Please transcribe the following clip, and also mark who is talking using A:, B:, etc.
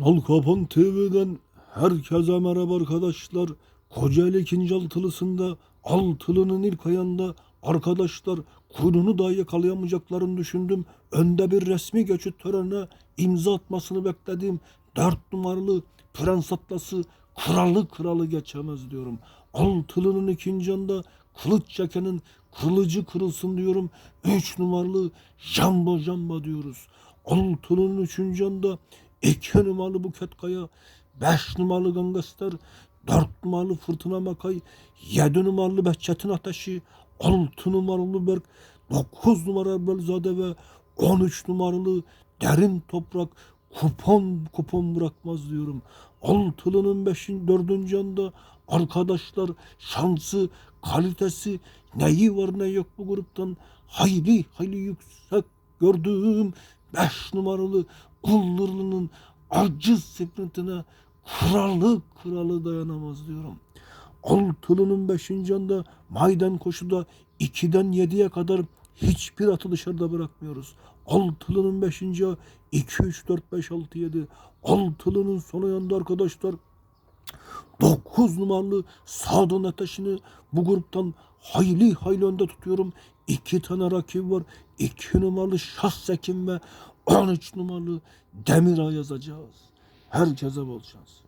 A: Nal Kapan TV'den herkese merhaba arkadaşlar. Kocaeli ikinci altılısında altılının ilk ayında arkadaşlar kuyruğunu dahi yakalayamayacaklarını düşündüm. Önde bir resmi geçit törenine imza atmasını beklediğim dört numaralı Prens Atlası kralı kralı geçemez diyorum. Altılının ikinci anda kılıç çekenin kılıcı kırılsın diyorum. Üç numaralı jamba jamba diyoruz. Altılının üçüncü anda iki numaralı Buket Kaya, beş numaralı Gangster, dört numaralı Fırtına Makay, yedi numaralı Behçet'in Ateşi, altı numaralı Berk, dokuz numaralı Belzade ve on üç numaralı Derin Toprak kupon kupon bırakmaz diyorum. Altılının beşin dördüncü anda arkadaşlar şansı, kalitesi neyi var ne yok bu gruptan hayli hayli yüksek gördüğüm beş numaralı Kullurlu'nun acı sprintine kralı kralı dayanamaz diyorum. Altılı'nın beşinci anda maydan koşuda 2'den 7'ye kadar hiçbir atı dışarıda bırakmıyoruz. Altılı'nın beşinci 2, 3, 4, 5, 6, 7. Altılı'nın son ayında arkadaşlar 9 numaralı Sadun Ateşi'ni bu gruptan hayli hayli önde tutuyorum. İki tane rakip var. 2 numaralı Şahsekin ve 13 numaralı Demirağ yazacağız. Herkese bol şans.